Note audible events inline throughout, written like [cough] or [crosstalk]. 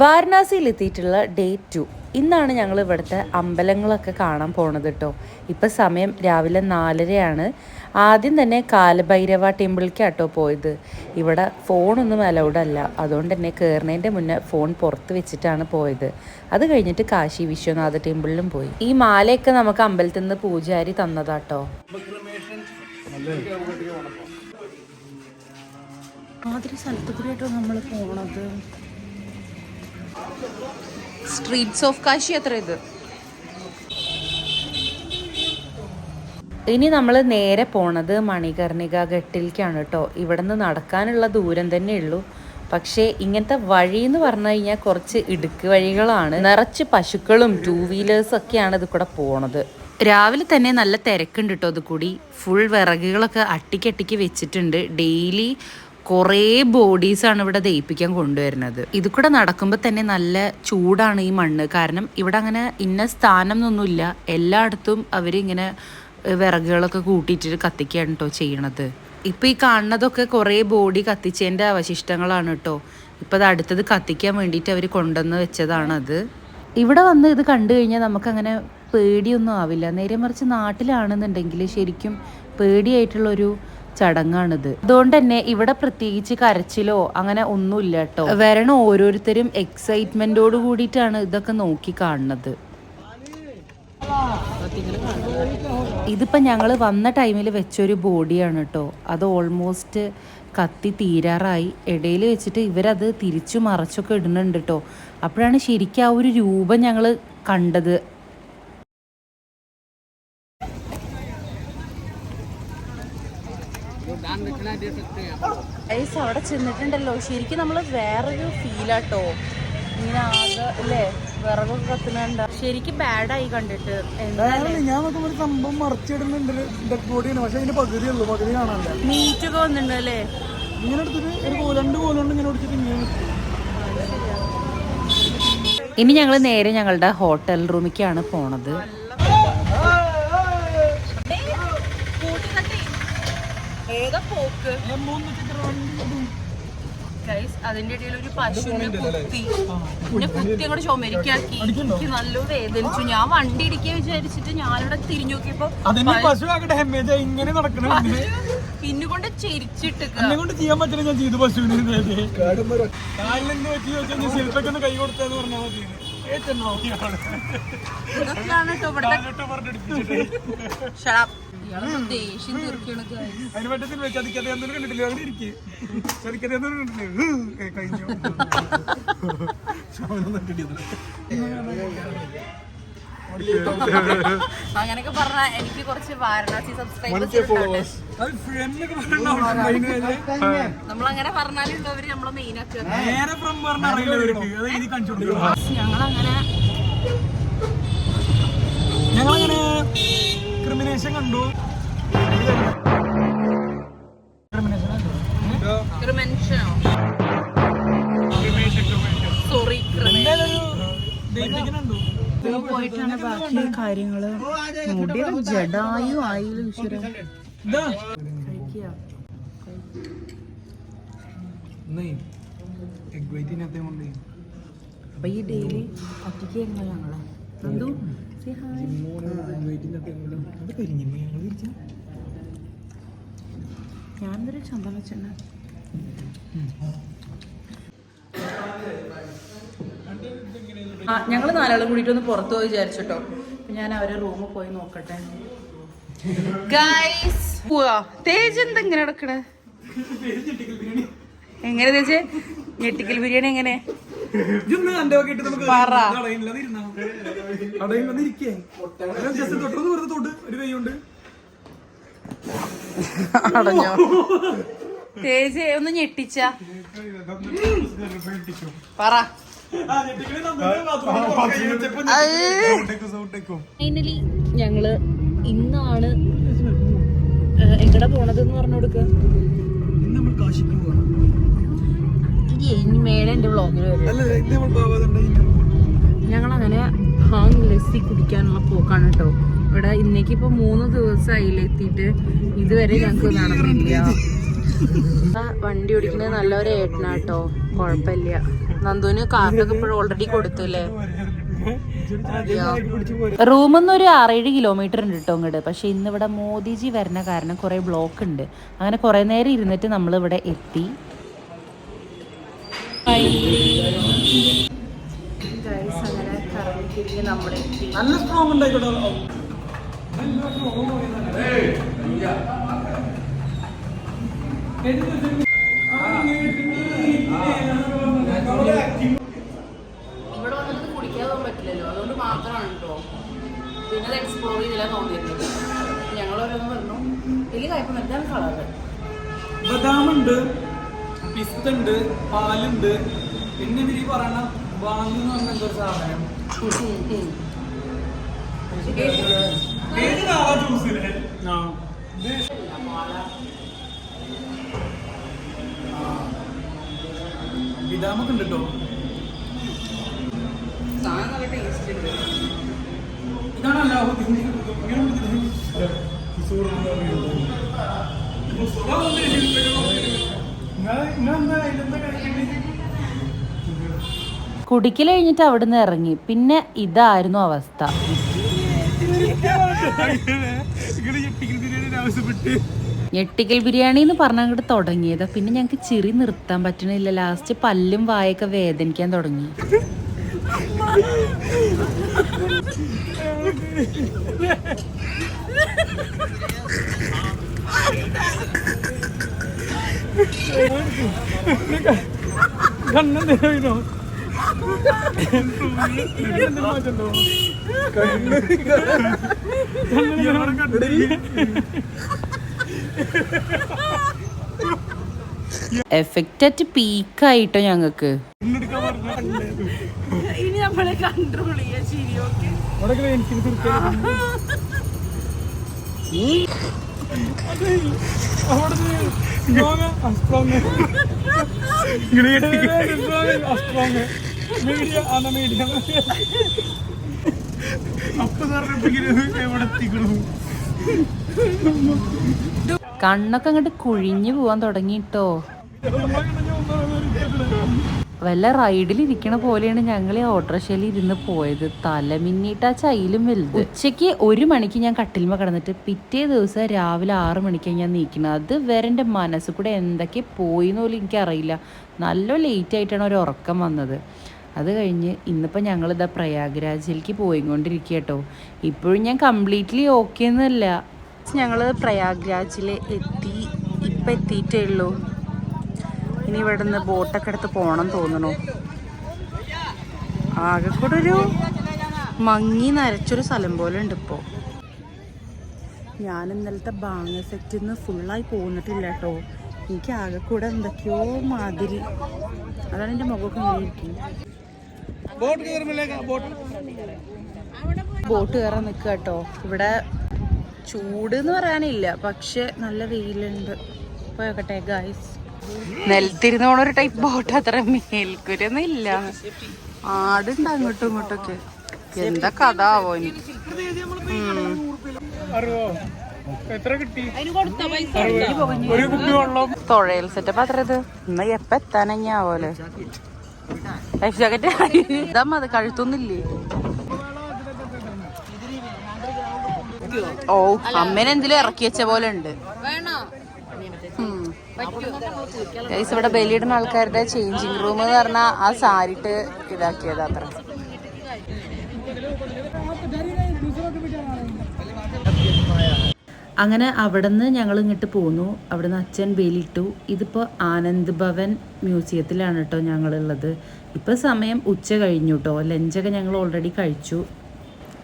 വാരണാസിയിൽ എത്തിയിട്ടുള്ള day to ഇന്നാണ് ഞങ്ങൾ ഇവിടുത്തെ അമ്പലങ്ങളൊക്കെ കാണാൻ പോണത് കേട്ടോ ഇപ്പം സമയം രാവിലെ നാലരയാണ്. ആദ്യം തന്നെ കാലഭൈരവ ടെമ്പിളിലേക്ക് ആട്ടോ പോയത്. ഇവിടെ ഫോണൊന്നും അലൗഡ് അല്ല അതുകൊണ്ട് തന്നെ കയറുന്നതിന്റെ മുന്നേ ഫോൺ പുറത്ത് വെച്ചിട്ടാണ് പോയത്. അത് കഴിഞ്ഞിട്ട് കാശി വിശ്വനാഥ ടെമ്പിളിലും പോയി. ഈ മാലയൊക്കെ നമുക്ക് അമ്പലത്തിൽ നിന്ന് പൂജാരി തന്നതാട്ടോ. മാതിരി സ്ഥലത്ത് കൂടിയായിട്ടോ നമ്മൾ പോണത്. സ്ട്രീറ്റ്സ് ഓഫ് കാശി അത്ര ഇത്? ഇനി നമ്മൾ നേരെ പോണത് മണികർണിക ഘട്ടിലേക്കാണ് കേട്ടോ ഇവിടെ നിന്ന് നടക്കാനുള്ള ദൂരം തന്നെ ഉള്ളൂ. പക്ഷേ ഇങ്ങനത്തെ വഴി എന്ന് പറഞ്ഞു കഴിഞ്ഞാൽ കുറച്ച് ഇടുക്ക് വഴികളാണ്. നിറച്ച് പശുക്കളും ടു വീലേഴ്സ് ഒക്കെയാണ് ഇത് കൂടെ പോണത്. രാവിലെ തന്നെ നല്ല തിരക്കുണ്ട് കേട്ടോ ഇത് കൂടി. ഫുൾ വിറകുകളൊക്കെ അട്ടിക്കട്ടിക്ക് വെച്ചിട്ടുണ്ട്. ഡെയിലി കുറേ ബോഡീസാണ് ഇവിടെ ദയിപ്പിക്കാൻ കൊണ്ടുവരുന്നത്. ഇത് കൂടെ നടക്കുമ്പോൾ തന്നെ നല്ല ചൂടാണ് ഈ മണ്ണ്. കാരണം ഇവിടെ അങ്ങനെ ഇന്ന സ്ഥാനം എന്നൊന്നുമില്ല എല്ലായിടത്തും അവരിങ്ങനെ വിറകുകളൊക്കെ കൂട്ടിയിട്ട് കത്തിക്കുകയാണ് കേട്ടോ ചെയ്യണത്. ഇപ്പോൾ ഈ കാണുന്നതൊക്കെ കുറേ ബോഡി കത്തിച്ചതിന്റെ അവശിഷ്ടങ്ങളാണ് കേട്ടോ ഇപ്പോൾ അത് അടുത്തത് കത്തിക്കാൻ വേണ്ടിയിട്ട് അവർ കൊണ്ടുവന്ന് വെച്ചതാണത്. ഇവിടെ വന്ന് ഇത് കണ്ടു കഴിഞ്ഞാൽ നമുക്കങ്ങനെ പേടിയൊന്നും ആവില്ല. നേരെ മറിച്ച് നാട്ടിലാണെന്നുണ്ടെങ്കിൽ ശരിക്കും പേടിയായിട്ടുള്ളൊരു ചടങ്ങാണിത്. അതുകൊണ്ട് തന്നെ ഇവിടെ പ്രത്യേകിച്ച് കരച്ചിലോ അങ്ങനെ ഒന്നുമില്ല കേട്ടോ വരണ ഓരോരുത്തരും എക്സൈറ്റ്മെന്റോട് കൂടിയിട്ടാണ് ഇതൊക്കെ നോക്കി കാണുന്നത്. ഇതിപ്പോൾ ഞങ്ങൾ വന്ന ടൈമിൽ വെച്ചൊരു ബോഡിയാണ് കേട്ടോ അത് ഓൾമോസ്റ്റ് കത്തി തീരാറായി. ഇടയിൽ വെച്ചിട്ട് ഇവരത് തിരിച്ചു മറച്ചൊക്കെ ഇടുന്നുണ്ട് കേട്ടോ അപ്പോഴാണ് ശരിക്കും ആ ഒരു രൂപം ഞങ്ങൾ കണ്ടത്. ഐസ് അവിടെ ചെന്നിട്ടുണ്ടല്ലോ. ശരിക്കും നമ്മൾ വേറൊരു ഫീലാട്ടോ ഇങ്ങനെ ആകെ അല്ലേ വിറകൊക്കെ കത്തുന്നുണ്ട്. ശരിക്കും ബാഡായി കണ്ടിട്ട്. ഞാൻ നോക്കുമ്പോൾ ഒരു സംഭവം മറച്ചിടുന്നുണ്ട് ഡെഡ് ബോഡിയാണ് പക്ഷെ അതിന്റെ പകുതിയുള്ളൂ. പകുതി കാണാനില്ല. മീറ്റൊക്കെ വന്നിട്ടുണ്ട് അല്ലേ? ഇങ്ങനെ എടുത്തിട്ട് ഒരു രണ്ട് കോലുകൊണ്ട് ഇങ്ങനെ ഓടിച്ചിട്ട് ഇങ്ങനെ ഇനി ഞങ്ങൾ നേരെ ഞങ്ങളുടെ ഹോട്ടൽ റൂമിലേക്കാണ് പോണത്. അതിന്റെ ഇടയിൽ ഒരു പശുവിനെ കുത്തി. പിന്നെ കുത്തി അങ്ങോട്ട് ചുമരിക്കാക്കി എനിക്ക് നല്ല വേദനിച്ചു. ഞാൻ വണ്ടി ഇടിക്കുക വിചാരിച്ചിട്ട് ഞാനിവിടെ തിരിഞ്ഞു നോക്കിയപ്പോ ഇങ്ങനെ നടക്കണം പിന്നുകൊണ്ട് ചെരിച്ചിട്ട് എന്നെ കൊണ്ട് ചെയ്യാൻ പറ്റില്ല ഞാൻ ചെയ്തു പശുവിന് കാലിലെന്ത് വെച്ച് ചോദിച്ചാൽ ശില്പയ്ക്ക് ഒന്ന് കൈ കൊടുത്താന്ന് പറഞ്ഞാൽ മതി. ഇതൊക്കെയാണ് കേട്ടോ ഇവിടുത്തെ അതിന് പറ്റത്തിൽ വെച്ച് അതിക്കത്തെ എന്തൊരു കണ്ടിട്ടില്ല? അങ്ങനെ ഇരിക്കേ. ചതിക്കത്തെ എന്തൊരു കണ്ടിട്ടില്ലേ? കഴിഞ്ഞു അങ്ങനെയൊക്കെ പറഞ്ഞ എനിക്ക് കുറച്ച് വാരണാസി സബ്സ്ക്രൈബേഴ്സ് പറഞ്ഞാലുണ്ടോ അവർ നമ്മളെ മെയിൻ ആക്കുക. ഞങ്ങളങ്ങനെ ഞങ്ങളങ്ങനെ ക്രിമിനേഷൻ കണ്ടു പോയിട്ടാണ് ബാക്കി കാര്യങ്ങൾ. മുടിയുടെ ജഡായു ആയില്ല ഈശ്വരൻ അപ്പൊ ഈ ഡെയിലി ഒറ്റയ്ക്ക് ഞങ്ങളെ? എന്തു ഞാനൊരു ചന്തം വെച്ചിട്ടുണ്ട് ആ ഞങ്ങൾ നാലാളും കൂടിയിട്ട് ഒന്ന് പുറത്തു പോയി വിചാരിച്ചിട്ടോ. ഞാൻ അവരെ റൂമിൽ പോയി നോക്കട്ടെ. ഗൈസ് തേജ് എന്താ ഇങ്ങനെ നടക്കണേ? [laughs] എങ്ങനെ തേജ്? ഞെട്ടിക്കൽ ബിരിയാണി എങ്ങനെ? ഇതൊന്ന് എന്റെ ഒക്കെ ഇട്ട് നമുക്ക് പറ. അടയില്ലാതിരുന്നാ അടയില്ലാതിരിക്കേ ജസ്റ്റ് തൊട്ടൊന്ന് വെറുതെ തൊട്ട് ഒരു കൈ കൊണ്ട് അടഞ്ഞോ. തേജ് ഒന്ന് ഞെട്ടിച്ച. പറ. ഫൈനലി ഞങ്ങൾ ഇന്നാണ് എങ്ങടെ പോണത് എന്ന് പറഞ്ഞു കൊടുക്കുക കാശിക്ക് പോകണം. ഇനി മേലെ എന്റെ വ്ളോഗിൽ വരും. അല്ല നമ്മൾ ബാബാതുണ്ടെങ്കിൽ ഞങ്ങൾ അങ്ങനെ ഹാങ് ലസ്സി കുടിക്കാനുള്ള പോക്കാണ് കേട്ടോ ഇവിടെ ഇന്നേക്ക് ഇപ്പൊ മൂന്ന് ദിവസമായില്ല എത്തിയിട്ട്. ഇതുവരെ ഞങ്ങൾക്ക് നടന്നില്ല. ആ, വണ്ടി ഓടിക്കുന്നത് നല്ലൊരു ഏട്ടനാട്ടോ കുഴപ്പമില്ല നന്ദുവിന് കാർഡൊക്കെ ഇപ്പോഴും ഓൾറെഡി കൊടുത്തു അല്ലേ പിടിച്ചു പോരും റൂമിൽ നിന്ന് ഒരു ആറേഴ് കിലോമീറ്റർ ഉണ്ട് കേട്ടോ ഇങ്ങോട്ട് പക്ഷെ ഇന്നിവിടെ മോദിജി വരുന്ന കാരണം കുറേ ബ്ലോക്ക് ഉണ്ട്. അങ്ങനെ കുറേ നേരം ഇരുന്നിട്ട് നമ്മൾ ഇവിടെ എത്തി. നല്ല സ്ട്രോങ് ഉണ്ടായിക്കോട്ടെ ഇവിടെ വന്നിട്ട് കുടിക്കാതെ പറ്റില്ലല്ലോ അതുകൊണ്ട് മാത്രമാണ് കേട്ടോ പിന്നെ എക്സ്പ്ലോർ ചെയ്തില്ല തോന്നിയിട്ടുണ്ട് ഞങ്ങൾ ഓരോന്ന് പറഞ്ഞു വലിയ കുഴപ്പമില്ല എന്താണ് കളറ് ബദാമുണ്ട് പിസ്ത ഉണ്ട് പാലുണ്ട്. പിന്നെ ഇവർ പറയണ വാങ്ങുന്ന പറഞ്ഞ എന്തോ സാധനം? ഇത് ബിദാമൊക്കെ ഉണ്ട് കേട്ടോ സാധനം നല്ല ടേസ്റ്റ് ഉണ്ട്. ഇതാണ് അല്ലാഹുദ്ദീൻ ഇങ്ങനെ കുടിക്കൽ കഴിഞ്ഞിട്ട് അവിടുന്ന് ഇറങ്ങി. പിന്നെ ഇതായിരുന്നു അവസ്ഥ. ഞെട്ടിക്കൽ ബിരിയാണി എന്ന് പറഞ്ഞ അങ്ങോട്ട് തുടങ്ങിയതാ. പിന്നെ ഞങ്ങൾക്ക് ചിരി നിർത്താൻ പറ്റണില്ല. ലാസ്റ്റ് പല്ലും വായൊക്കെ വേദനിക്കാൻ തുടങ്ങി. കണ്ണെന്തിനോ എഫക്റ്റ് അറ്റ് പീക്കായിട്ടോ ഞങ്ങക്ക്. ഇനി നമ്മളെ കൺട്രോൾ ആണ് ശരി എത്തിക്കണു [laughs] കണ്ണൊക്കെ അങ്ങോട്ട് കുഴിഞ്ഞു പോവാൻ തുടങ്ങിട്ടോ വല്ല റൈഡിൽ ഇരിക്കണ പോലെയാണ് ഞങ്ങൾ ഈ ഓട്ടോറിക്ഷയിൽ ഇരുന്ന് പോയത് തലമിന്നിട്ട് ആ ചൈലും വലുത്. ഉച്ചയ്ക്ക് ഒരു മണിക്ക് ഞാൻ കട്ടിൽമ കിടന്നിട്ട് പിറ്റേ ദിവസം രാവിലെ ആറ് മണിക്കാണ് ഞാൻ നീക്കുന്നത് അത് വരെ എന്റെ മനസ്സിൽ കൂടെ എന്തൊക്കെ പോയി എന്ന് പോലും എനിക്കറിയില്ല. നല്ല ലേറ്റ് ആയിട്ടാണ് ഒരു ഉറക്കം വന്നത്. അത് കഴിഞ്ഞ് ഇന്നിപ്പോൾ ഞങ്ങളിതാ പ്രയാഗ്രാജിലേക്ക് പോയിക്കൊണ്ടിരിക്കുക കേട്ടോ ഇപ്പോഴും ഞാൻ കംപ്ലീറ്റ്ലി ഓക്കെ എന്നല്ല. ഞങ്ങൾ പ്രയാഗ്രാജിൽ എത്തി ഇപ്പം എത്തിയിട്ടേ ഉള്ളൂ. ഇനി ഇവിടെ നിന്ന് ബോട്ടൊക്കെ എടുത്ത് പോകണം തോന്നണു ആകെ കൂടെ ഒരു മങ്ങി നരച്ചൊരു സ്ഥലം പോലെ ഉണ്ട് ഇപ്പോ. ഞാൻ ഇന്നലത്തെ ബാങ് സെറ്റിൽ നിന്ന് ഫുള്ളായി പോന്നിട്ടില്ല കേട്ടോ. എനിക്ക് ആകെ കൂടെ എന്തൊക്കെയോ മാതിരി. അതാണ് എന്റെ മുഖമൊക്കെ ഇരിക്കുന്നത്. ബോട്ട് കയറാൻ നിൽക്കുക കേട്ടോ. ഇവിടെ ചൂട് എന്ന് പറയാനില്ല പക്ഷെ നല്ല വെയിലുണ്ട്. പോയോക്കട്ടെ ഗായ്സ് നിലത്തിരുന്ന് ഒരു ടൈപ്പ് ബോട്ട് അത്ര മേൽക്കൂരൊന്നും ഇല്ല. ആടുണ്ട് അങ്ങോട്ടും ഇങ്ങോട്ടൊക്കെ. എന്താ കഥ ആവോ ഇനി? എത്ര കിട്ടി? ഒരു കുപ്പി വെള്ളം. തുഴയൽ സെറ്റപ്പ് അത്ര ഇത്? ഇന്ന് എപ്പ എത്താനങ്ങാവോലെ ലൈഫ് ജാക്കറ്റ് ഇതാ അത് കഴുത്തൊന്നില്ലേ ഓ അമ്മേനെന്തിലും ഇറക്കി വെച്ച പോലെ ഉണ്ട്. ഉം. Guys, ഇവിടെ ബലിയിടുന്ന ആൾക്കാരുടെ ചേഞ്ചിങ് റൂം എന്ന് പറഞ്ഞാൽ ആ സാരിട്ട് ഇതാക്കിയത് അത്ര. അങ്ങനെ അവിടെ നിന്ന് ഞങ്ങൾ ഇങ്ങോട്ട് പോന്നു. അവിടുന്ന് അച്ഛൻ ബേലിട്ടു ഇതിപ്പോൾ ആനന്ദ് ഭവൻ മ്യൂസിയത്തിലാണ് കേട്ടോ ഞങ്ങളുള്ളത്. ഇപ്പോൾ സമയം ഉച്ച കഴിഞ്ഞു കേട്ടോ ലഞ്ചൊക്കെ ഞങ്ങൾ ഓൾറെഡി കഴിച്ചു.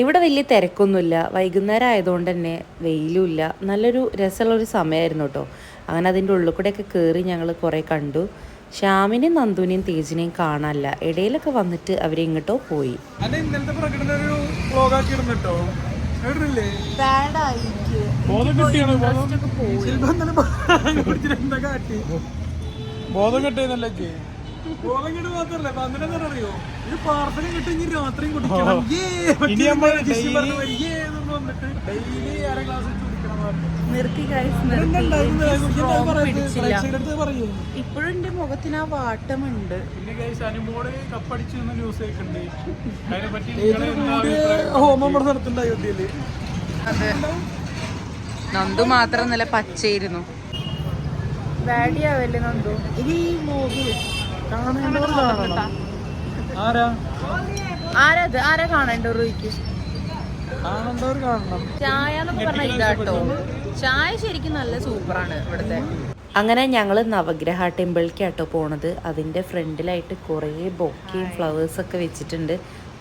ഇവിടെ വലിയ തിരക്കൊന്നുമില്ല. വൈകുന്നേരം ആയതുകൊണ്ട് തന്നെ വെയിലുമില്ല നല്ലൊരു രസമുള്ളൊരു സമയമായിരുന്നു കേട്ടോ അങ്ങനെ അതിന്റെ ഉള്ളിൽ കൂടെയൊക്കെ കയറി ഞങ്ങൾ കുറേ കണ്ടു. ശ്യാമിനെയും നന്ദുവിനെയും തേജിനെയും കാണാനല്ല. ഇടയിലൊക്കെ വന്നിട്ട് അവരെ ഇങ്ങോട്ടോ പോയി. ഒരു ബോധം കിട്ടിയെന്നല്ലേ ബോധം? എന്താ കാട്ടി? മാത്രല്ല പന്ത്രണ്ട് അറിയോ? ഇത് പാർസലും കിട്ടി ഇനി രാത്രിയും കുടിക്കണം. ഡെയിലി അര ഗ്ലാസ് കുടിക്കണം നിർത്തി ഇപ്പോഴും എന്റെ മുഖത്തിന് ആ വാട്ടമുണ്ട്. അതെ. നന്ദു മാത്രം നല്ല പച്ചയിരുന്നു വാടിയാവല്ലേ നന്ദു? ഇത് ഈ മോഹ് കാണേണ്ടവർ ആരാ? ആരത് ആരാ കാണേണ്ട റൂയ്ക്ക് കാണേണ്ടവർ കാണണം. ചായ എന്നൊക്കെ പറഞ്ഞ ഇതാട്ടോ. ചായ ശരിക്കും നല്ല സൂപ്പറാണ് ഇവിടുത്തെ. അങ്ങനെ ഞങ്ങൾ നവഗ്രഹ ടെമ്പിളിലേക്കാട്ടോ പോണത്. അതിന്റെ ഫ്രണ്ടിലായിട്ട് കുറേ ബൊക്കയും ഫ്ലവേഴ്സ് ഒക്കെ വെച്ചിട്ടുണ്ട്.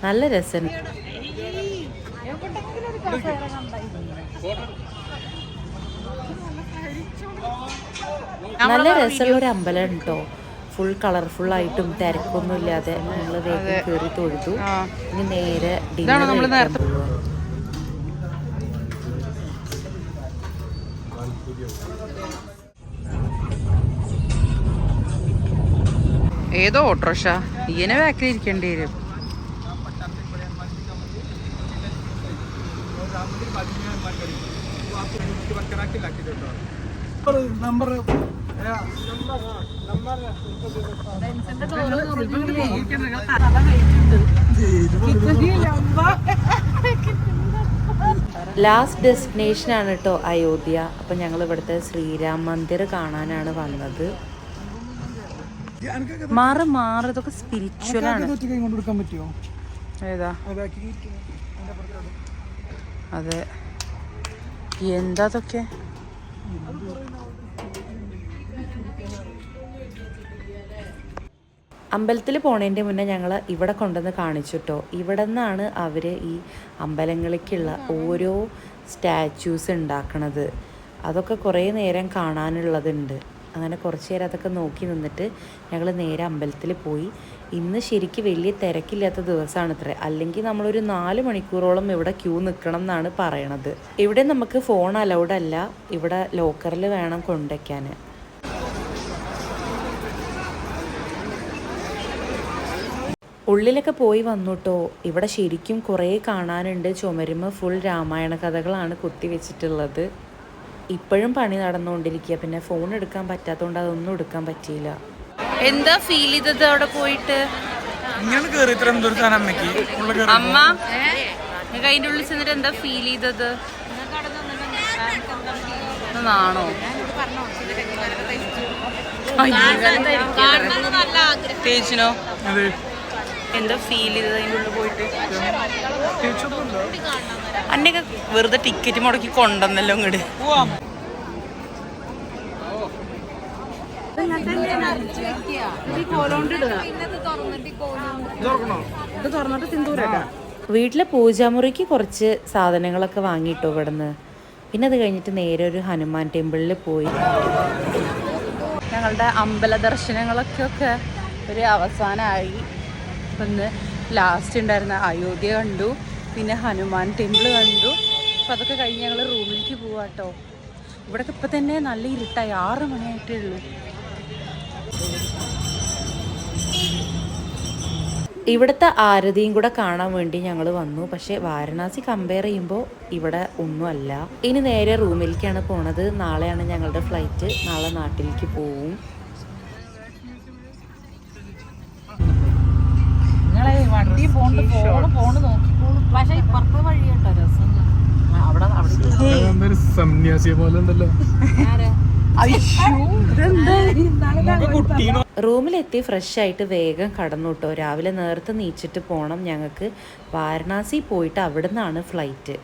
നല്ല രസം. നല്ല രസമുള്ള ഒരു അമ്പലം ഉണ്ടോ ഫുൾ കളർഫുൾ ആയിട്ടും തിരക്കൊന്നും ഇല്ലാതെ ഞങ്ങൾ വേഗം കയറി തൊഴുതു. ഇനി നേരെ ഡിന്നർ ഏതോ ഓട്ടോറിക്ഷ. ഇങ്ങനെ ബാക്കിൽ ഇരിക്കേണ്ടി വരും. ലാസ്റ്റ് ഡെസ്റ്റിനേഷൻ ആണ് കേട്ടോ അയോധ്യ. അപ്പം ഞങ്ങൾ ഇവിടുത്തെ ശ്രീരാം മന്ദിർ കാണാനാണ് വന്നത്. മാറ് മാറ്. ഇതൊക്കെ സ്പിരിച്വൽ ആണ്. ഏതാ? അതാക്കി അതെ. എന്താ അതൊക്കെ? അമ്പലത്തിൽ പോണതിന്റെ മുന്നേ ഞങ്ങൾ ഇവിടെ കൊണ്ടുവന്ന് കാണിച്ചു കേട്ടോ ഇവിടെ നിന്നാണ് അവർ ഈ അമ്പലങ്ങളിലേക്കുള്ള ഓരോ സ്റ്റാച്യൂസ് ഉണ്ടാക്കണത്. അതൊക്കെ കുറേ നേരം കാണാനുള്ളതുണ്ട്. അങ്ങനെ കുറച്ച് നേരം അതൊക്കെ നോക്കി നിന്നിട്ട് ഞങ്ങൾ നേരെ അമ്പലത്തിൽ പോയി. ഇന്ന് ശരിക്കും വലിയ തിരക്കില്ലാത്ത ദിവസമാണ് ഇത്ര അല്ലെങ്കിൽ നമ്മളൊരു നാല് മണിക്കൂറോളം ഇവിടെ ക്യൂ നിൽക്കണം എന്നാണ് പറയണത്. ഇവിടെ നമുക്ക് ഫോൺ അലൗഡ് അല്ല. ഇവിടെ ലോക്കറിൽ വേണം കൊണ്ടുവയ്ക്കാൻ ഉള്ളിലൊക്കെ പോയി വന്നുട്ടോ. ഇവിടെ ശരിക്കും കുറേ കാണാനുണ്ട്. ചുമരുമ ഫുൾ രാമായണ കഥകളാണ് കുത്തി വെച്ചിട്ടുള്ളത് ഇപ്പോഴും പണി നടന്നുകൊണ്ടിരിക്കുക. പിന്നെ ഫോൺ എടുക്കാൻ പറ്റാത്തതുകൊണ്ട് അതൊന്നും എടുക്കാൻ പറ്റിയില്ല. എന്താ ഫീൽ ചെയ്തത് അവിടെ പോയിട്ട്? ണോ അമ്മ നിങ്ങൾക്ക് അതിന്റെ ഉള്ളിൽ ചെന്നിട്ട് എന്താ ഫീൽ ചെയ്തത്? തേച്ചിനോ? അതെ. എന്താ ഫീൽ ചെയ്തത് അതിന്റെ ഉള്ളിൽ പോയിട്ട്? അന്നെയൊക്കെ അന്നൊക്കെ വെറുതെ ടിക്കറ്റ് മുടക്കി കൊണ്ടുവന്നല്ലോ ഇങ്ങോട്ട് വീട്ടിലെ പൂജാമുറിക്ക് കുറച്ച് സാധനങ്ങളൊക്കെ വാങ്ങിയിട്ടോ ഇവിടുന്ന്. പിന്നെ അത് കഴിഞ്ഞിട്ട് നേരെ ഒരു ഹനുമാൻ ടെമ്പിളിൽ പോയി. ഞങ്ങളുടെ അമ്പല ദർശനങ്ങളൊക്കെ ഒക്കെ ഒരു അവസാനമായി. ഒന്ന് ലാസ്റ്റ് ഉണ്ടായിരുന്ന അയോധ്യ കണ്ടു പിന്നെ ഹനുമാൻ ടെമ്പിൾ കണ്ടു. അപ്പം അതൊക്കെ കഴിഞ്ഞ് ഞങ്ങൾ റൂമിലേക്ക് പോവാട്ടോ ഇവിടൊക്കെ ഇപ്പം തന്നെ നല്ല ഇരുട്ടായി ആറ് മണിയായിട്ടേ ഉള്ളൂ. ഇവിടുത്തെ ആരതിയും കൂടെ കാണാൻ വേണ്ടി ഞങ്ങൾ വന്നു. പക്ഷേ വാരണാസി കമ്പയർ ചെയ്യുമ്പോൾ ഇവിടെ ഒന്നുമല്ല ഇനി നേരെ റൂമിലേക്കാണ് പോണത്. നാളെയാണ് ഞങ്ങളുടെ ഫ്ലൈറ്റ് നാളെ നാട്ടിലേക്ക് പോവും. നിങ്ങളെ വണ്ടി പോണ്ട് പോണ് പോണ് നോക്കിക്കോളും പക്ഷേ ഇപ്പുറത്തെ വഴി കേട്ടോ രസം. അവിടെ അവിടെ സന്യാസിയെ പോലെ ഉണ്ടല്ലോ. റൂമിലെത്തി ഫ്രഷ് ആയിട്ട് വേഗം കടന്നു കേട്ടോ രാവിലെ നേരത്തെ നീച്ചിട്ട് പോണം ഞങ്ങൾക്ക് വാരണാസി പോയിട്ട് അവിടെ നിന്നാണ് ഫ്ലൈറ്റ്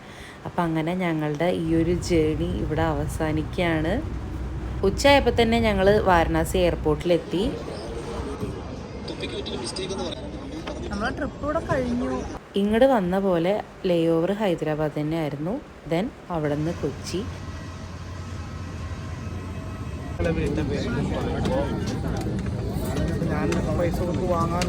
അപ്പം അങ്ങനെ ഞങ്ങളുടെ ഈ ഒരു ജേണി ഇവിടെ അവസാനിക്കുകയാണ്. ഉച്ചയായപ്പോൾ തന്നെ ഞങ്ങൾ വാരണാസി എയർപോർട്ടിലെത്തി ട്രിപ്പ് കഴിഞ്ഞു. ഇങ്ങോട്ട് വന്ന പോലെ ലേ ഓവർ ഹൈദരാബാദ് തന്നെ ആയിരുന്നു ദെൻ അവിടെ നിന്ന് കൊച്ചി. ഞാൻ പൈസ കൊടുത്ത് വാങ്ങാൻ